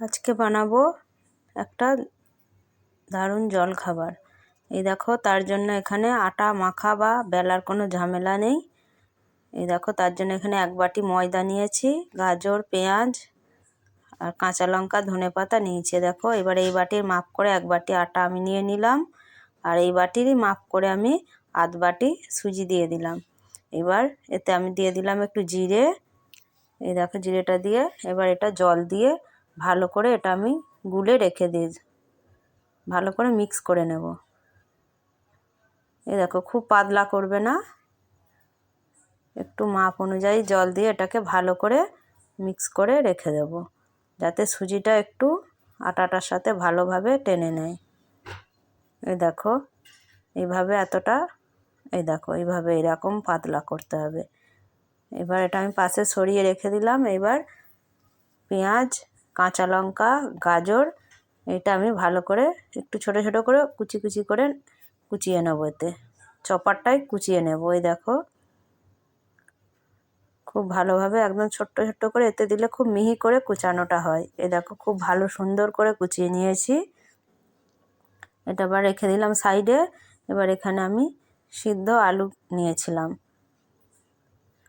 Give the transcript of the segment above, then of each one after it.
আজকে বানাবো একটা দারুণ জল খাবার এই দেখো, তার জন্য এখানে আটা মাখা বা বেলার কোনো ঝামেলা নেই। এই দেখো, তার জন্য এখানে এক বাটি ময়দা নিয়েছি, গাজর, পেঁয়াজ আর কাঁচা লঙ্কা, ধনে পাতা নিয়েছি। দেখো, এবার এই বাটির মাপ করে এক বাটি আটা আমি নিয়ে নিলাম আর এই বাটিরই মাপ করে আমি আধ বাটি সুজি দিয়ে দিলাম। এবার এতে আমি দিয়ে দিলাম একটু জিরে। এই দেখো, জিরেটা দিয়ে এবার এটা জল দিয়ে ভালো করে এটা আমি গুলে রেখে দিই ভালো করে মিক্স করে নেব। এই দেখো, খুব পাতলা করবে না। একটু মাপ অনুযায়ী জল দিয়ে এটাকে ভালো করে মিক্স করে রেখে দেব, যাতে সুজিটা একটু আটাটার সাথে ভালোভাবে টেনে নেয়। এই দেখো, এইভাবে এতটা, এই দেখো, এইভাবে এরকম পাতলা করতে হবে। এবার এটা আমি পাশে সরিয়ে রেখে দিলাম। এবার পেঁয়াজ কাঁচা লঙ্কা, গাজর, এটা আমি ভালো করে একটু ছোটো ছোটো করে কুচি কুচি করে কুচিয়ে নেব এতে। চপারটাই কুচিয়ে নেব ওই দেখো। খুব ভালোভাবে একদম ছোট্ট ছোট্ট করে এতে দিলে খুব মিহি করে কুচানোটা হয়। এ দেখো, খুব ভালো সুন্দর করে কুচিয়ে নিয়েছি। এটা আবার রেখে দিলাম সাইডে। এবার এখানে আমি সিদ্ধ আলু নিয়েছিলাম।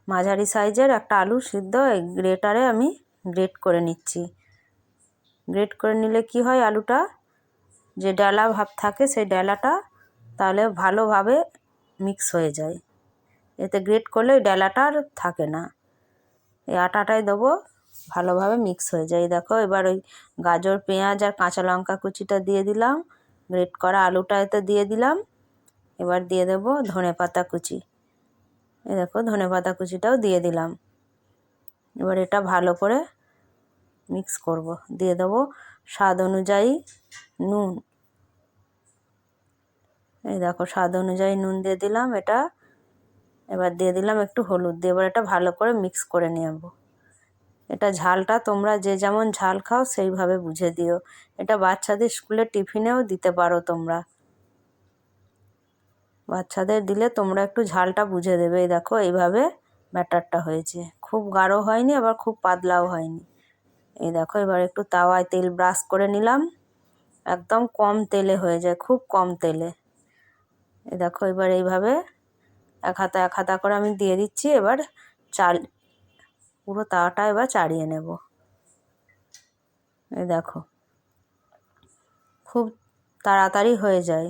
মাঝারি সাইজের একটা আলু সিদ্ধ, এই গ্রেটারে আমি গ্রেট করে নিচ্ছি। গ্রেট করে নিলে কি হয় আলুটা? যে ডালা ভাব থাকে, সেই ডালাটা তাহলে ভালোভাবে মিক্স হয়ে যায়। এতে গ্রেট করলে ওই ডালাটা আর থাকে না। এই আটাটাই দেবো, ভালোভাবে মিক্স হয়ে যায়। দেখো, এবার ওই গাজর, পেঁয়াজ আর কাঁচা লঙ্কা কুচিটা দিয়ে দিলাম। গ্রেট করা আলুটা এতে দিয়ে দিলাম। এবার দিয়ে দেবো ধনে পাতা কুচি। এ দেখো, ধনে পাতা কুচিটাও দিয়ে দিলাম। এবার এটা ভালো করে মিক্স করব। দিয়ে দেবো স্বাদ অনুযায়ী নুন। এই দেখো, স্বাদ অনুযায়ী নুন দিয়ে দিলাম এটা। এবার দিয়ে দিলাম একটু হলুদ। দিয়ে এবার এটা ভালো করে মিক্স করে নেব। এটা ঝালটা তোমরা যে যেমন ঝাল খাও সেইভাবে বুঝে দিও। এটা বাচ্চাদের স্কুলে টিফিনেও দিতে পারো তোমরা। বাচ্চাদের দিলে তোমরা একটু ঝালটা বুঝে দেবে। এই দেখো, এইভাবে ব্যাটারটা হয়েছে। খুব গাঢ় হয়নি, আবার খুব পাতলাও হয়নি। এই দেখো, এবার একটু তাওয়ায় তেল ব্রাশ করে নিলাম। একদম কম তেলে হয়ে যায়, খুব কম তেলে। এ দেখো, এবার এইভাবে এক হাতা এক হাতা করে আমি দিয়ে দিচ্ছি। এবার চাল, পুরো তাওয়াটা এবার চাড়িয়ে নেব। এই দেখো, খুব তাড়াতাড়ি হয়ে যায়।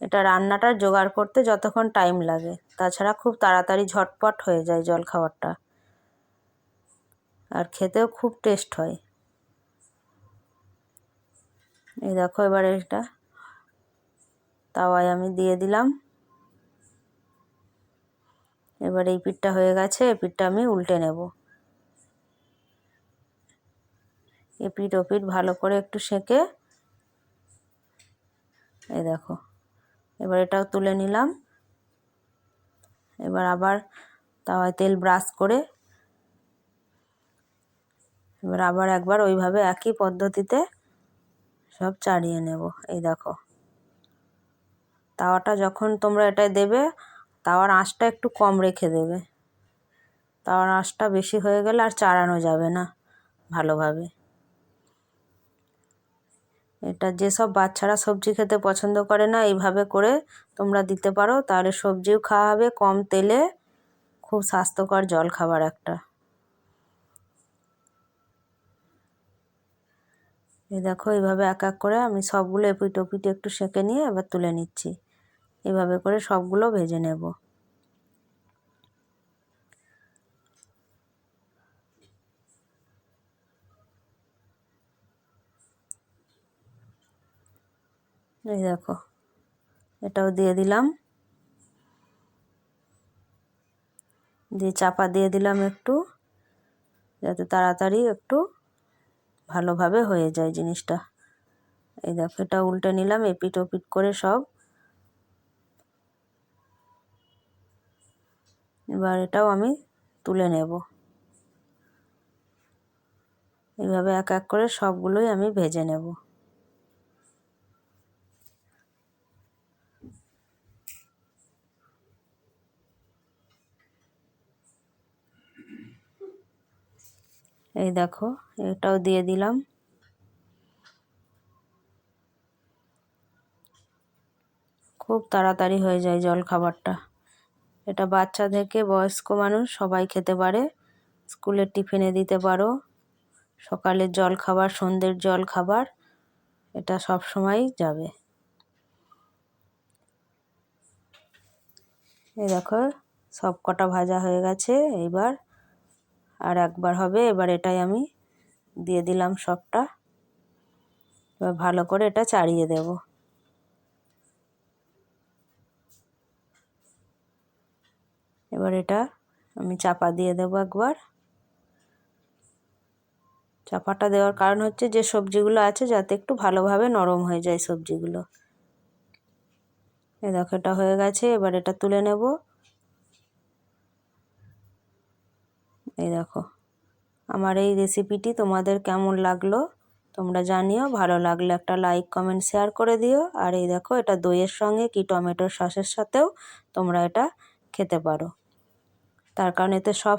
এটা রান্নাটা জোগাড় করতে যতক্ষণ টাইম লাগে। তাছাড়া খুব তাড়াতাড়ি ঝটপট হয়ে যায় জল খাবারটা আর খেতেও খুব টেস্ট হয়। এই দেখো এবার এটা তাওয়ায় আমি দিয়ে দিলাম। এবার এই পিঠটা হয়ে গেছে, এই পিঠটা আমি উল্টে নেব। এপিঠ ওপিঠ ভালো করে একটু সেঁকে এই দেখো, এবার এটাও তুলে নিলাম। এবার আবার তাওয়ায় তেল ব্রাশ করে এবার আবার একবার ওইভাবে একই পদ্ধতিতে সব চাড়িয়ে নেব। এই দেখো। তাওয়াটা যখন তোমরা এটায় দেবে, তাওয়ার আঁচটা একটু কম রেখে দেবে। তাওয়ার আঁচটা বেশি হয়ে গেলে আর চাড়ানো যাবে না ভালোভাবে। এটা যেসব বাচ্চারা সবজি খেতে পছন্দ করে না, এইভাবে করে তোমরা দিতে পারো। তাহলে সবজিও খাওয়া হবে, কম তেলে, খুব স্বাস্থ্যকর জল খাবার একটা। দেখো এইভাবে এক এক করে আমি সবগুলো এপিট ওপিট একটু সেঁকে নিয়ে এবার তুলে নিচ্ছি। এভাবে করে সবগুলো ভেজে নেব। এই দেখো, এটাও দিয়ে দিলাম। দিয়ে চাপা দিয়ে দিলাম একটু, যাতে তাড়াতাড়ি একটু ভালোভাবে হয়ে যায় জিনিসটা। এই দেখো, এটা উল্টে নিলাম এপিট ওপিট করে সব। এবার এটাও আমি তুলে নেব। এভাবে এক এক করে সবগুলোই আমি ভেজে নেব। এই দেখো, এটাও দিয়ে দিলাম। খুব তাড়াতাড়ি হয়ে যায় জল খাবারটা। এটা বাচ্চা থেকে বয়স্ক মানুষ সবাই খেতে পারে। স্কুলের টিফিনে দিতে পারো। সকালের জল খাবার, সন্ধ্যের জল খাবার, এটা সব সময় যাবে। এ দেখো সব কটা ভাজা হয়ে গেছে। এইবার আর একবার হবে, এবার এটাই আমি দিয়ে দিলাম সবটা। এবার ভালো করে এটা চাড়িয়ে দেব। এবার এটা আমি চাপা দিয়ে দেবো একবার। চাপাটা দেওয়ার কারণ হচ্ছে যে সবজিগুলো আছে, যাতে একটু ভালোভাবে নরম হয়ে যায় সবজিগুলো। এ দেখো এটা হয়ে গেছে, এবার এটা তুলে নেব। এই দেখো। আমার এই রেসিপিটি তোমাদের কেমন লাগল, তোমরা জানিও। ভালো লাগলে একটা লাইক কমেন্ট শেয়ার করে দিও। আর এই দেখো, এটা দইয়ের সঙ্গে কি টমেটোর সসের সাথেও তোমরা এটা খেতে পারো। তার কারণ এতে সব